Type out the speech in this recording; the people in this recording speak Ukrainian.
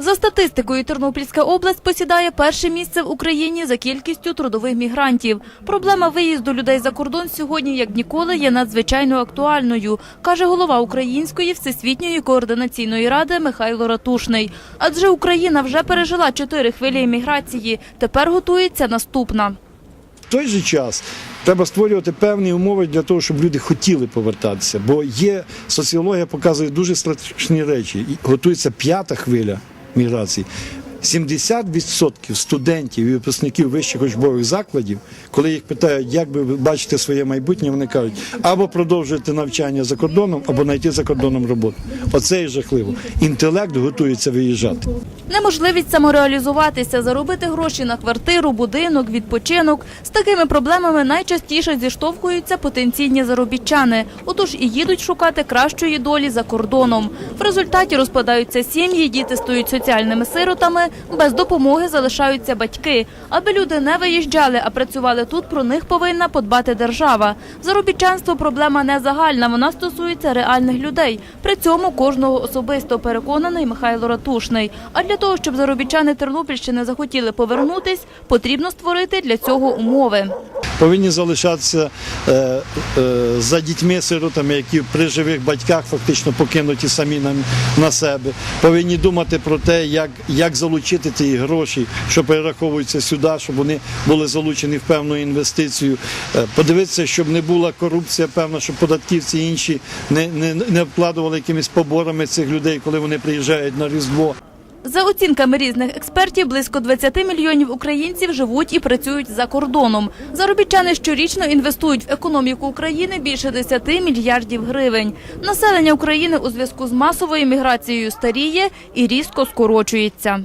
За статистикою, Тернопільська область посідає перше місце в Україні за кількістю трудових мігрантів. Проблема виїзду людей за кордон сьогодні, як ніколи, є надзвичайно актуальною, каже голова Української всесвітньої координаційної ради Михайло Ратушний. Адже Україна вже пережила чотири хвилі еміграції. Тепер готується наступна. В той же час треба створювати певні умови для того, щоб люди хотіли повертатися. Бо є соціологія показує дуже страшні речі. Готується п'ята хвиля migracji. 70% студентів і випускників вищих учбових закладів, коли їх питають, як би ви бачите своє майбутнє, вони кажуть, або продовжуйте навчання за кордоном, або знайти за кордоном роботу. Оце і жахливо. Інтелект готується виїжджати. Неможливість самореалізуватися, заробити гроші на квартиру, будинок, відпочинок. З такими проблемами найчастіше зіштовхуються потенційні заробітчани. Отож і їдуть шукати кращої долі за кордоном. В результаті розпадаються сім'ї, діти стають соціальними сиротами, без допомоги залишаються батьки. Аби люди не виїжджали, а працювали тут, про них повинна подбати держава. Заробітчанство проблема не загальна, вона стосується реальних людей. При цьому кожного особисто переконаний Михайло Ратушний. А для того, щоб заробітчани Тернопільщини захотіли повернутись, потрібно створити для цього умови. Повинні залишатися е, е, за дітьми-сиротами, які при живих батьках фактично покинуті самі на, себе. Повинні думати про те, як, як залучити ті гроші, що перераховуються сюди, щоб вони були залучені в певну інвестицію. Е, подивитися, щоб не була корупція, певна, щоб податківці інші не, не, не обкладували якимись поборами цих людей, коли вони приїжджають на Різдво. За оцінками різних експертів, близько 20 мільйонів українців живуть і працюють за кордоном. Заробітчани щорічно інвестують в економіку України більше 10 мільярдів гривень. Населення України у зв'язку з масовою міграцією старіє і різко скорочується.